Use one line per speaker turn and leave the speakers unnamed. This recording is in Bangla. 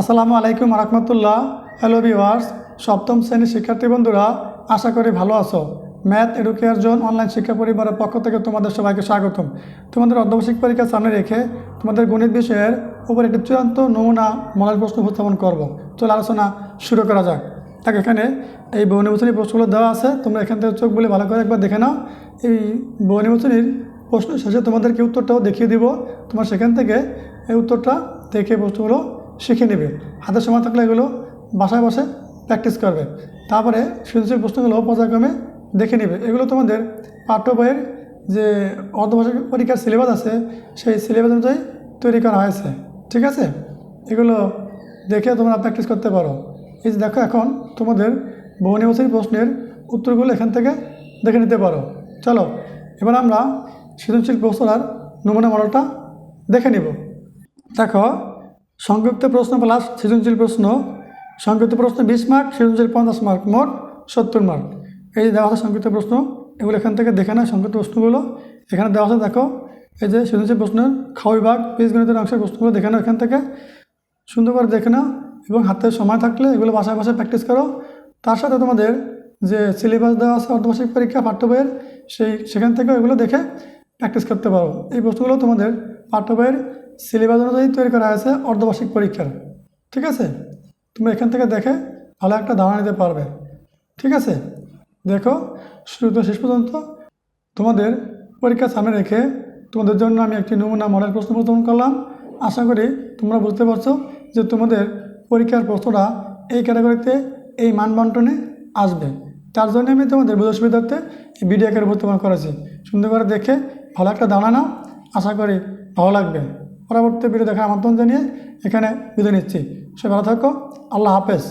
আসসালামু আলাইকুম রহমতুল্লাহ। হ্যালো ভিওয়ার্স সপ্তম শ্রেণির শিক্ষার্থী বন্ধুরা, আশা করি ভালো আছো। ম্যাথ এডুকেয়ার জোন অনলাইন শিক্ষা পরিবারের পক্ষ থেকে তোমাদের সবাইকে স্বাগতম। তোমাদের অর্ধবার্ষিক পরীক্ষা সামনে রেখে তোমাদের গণিত বিষয়ের উপর একটি চূড়ান্ত নমুনা মডেল প্রশ্ন উপস্থাপন করব। চলে আলোচনা শুরু করা যাক। দেখ এখানে এই বহুনির্বাচনী প্রশ্নগুলো দেওয়া আছে। তোমরা এখান থেকে চোখ বলে ভালো করে একবার দেখে নাও। এই বহুনির্বাচনীর প্রশ্ন শেষে তোমাদেরকে উত্তরটাও দেখিয়ে দিব। তোমার সেখান থেকে এই উত্তরটা দেখে প্রশ্নগুলো শিখে নেবে। হাতে সময় থাকলে এগুলো বাসায় বসে প্র্যাকটিস করবে। তারপরে সৃজনশীল প্রশ্নগুলো পর্যায়ক্রমে দেখে নেবে। এগুলো তোমাদের পাঠ্য বইয়ের যে অর্ধভাষা পরীক্ষার সিলেবাস আছে, সেই সিলেবাস অনুযায়ী তৈরি করা হয়েছে। ঠিক আছে? এগুলো দেখে তোমরা প্র্যাকটিস করতে পারো। এই যে দেখো এখন তোমাদের বহুনির্বাচনী প্রশ্নের উত্তরগুলো এখান থেকে দেখে নিতে পারো। চলো, এবার আমরা সৃজনশীল প্রশ্নার নমুনা মডেলটা দেখে নিব। দেখো সংক্ষিপ্ত প্রশ্ন প্লাস সৃজনশীল প্রশ্ন। সংক্ষিপ্ত প্রশ্ন বিশ মার্ক সৃজনশীল পঞ্চাশ মার্ক মোট সত্তর মার্ক এই যে দেওয়া আছে সংক্ষিপ্ত প্রশ্ন, এগুলো এখান থেকে দেখে নেয় সংক্ষিপ্ত প্রশ্নগুলো। এখানে দেওয়া আছে, দেখো, এই যে সৃজনশীল প্রশ্নের খাওয়াই ভাগ বীজগণিতের অংশের প্রশ্নগুলো দেখে নাও এখান থেকে। সুন্দর করে দেখে নাও এবং হাতে সময় থাকলে এগুলো বাসায় বাসায় প্র্যাকটিস করো। তার সাথে তোমাদের যে সিলেবাস দেওয়া আছে, অর্ধবার্ষিক পরীক্ষা, পাঠ্য বইয়ের, সেই, সেখান থেকেও এগুলো দেখে প্র্যাকটিস করতে পারো। এই প্রশ্নগুলো তোমাদের পাঠ্য বইয়ের সিলেবাস অনুযায়ী তৈরি করা হয়েছে অর্ধবার্ষিক পরীক্ষার। ঠিক আছে? তুমি এখান থেকে দেখে ভালো একটা ধারণা নিতে পারবে। ঠিক আছে? দেখো, শুরু শেষ পর্যন্ত তোমাদের পরীক্ষা সামনে রেখে তোমাদের জন্য আমি একটি নমুনা মডেল প্রশ্ন উপস্থাপন করলাম। আশা করি তোমরা বুঝতে পারছ যে তোমাদের পরীক্ষার প্রশ্নটা এই ক্যাটাগরিতে এই মান বন্টনে আসবে। তার জন্য আমি তোমাদের বোঝার সুবিধার্থে এই ভিডিও আকারে উপস্থাপন করেছি। সুন্দর করে দেখে ভালো একটা দাঁড়ানো আশা করি ভালো লাগবে। পরবর্তী ভিডিও দেখার আমন্ত্রণ জানিয়ে এখানে বিদায় নিচ্ছি। সে ভালো থাকো। আল্লাহ হাফেজ।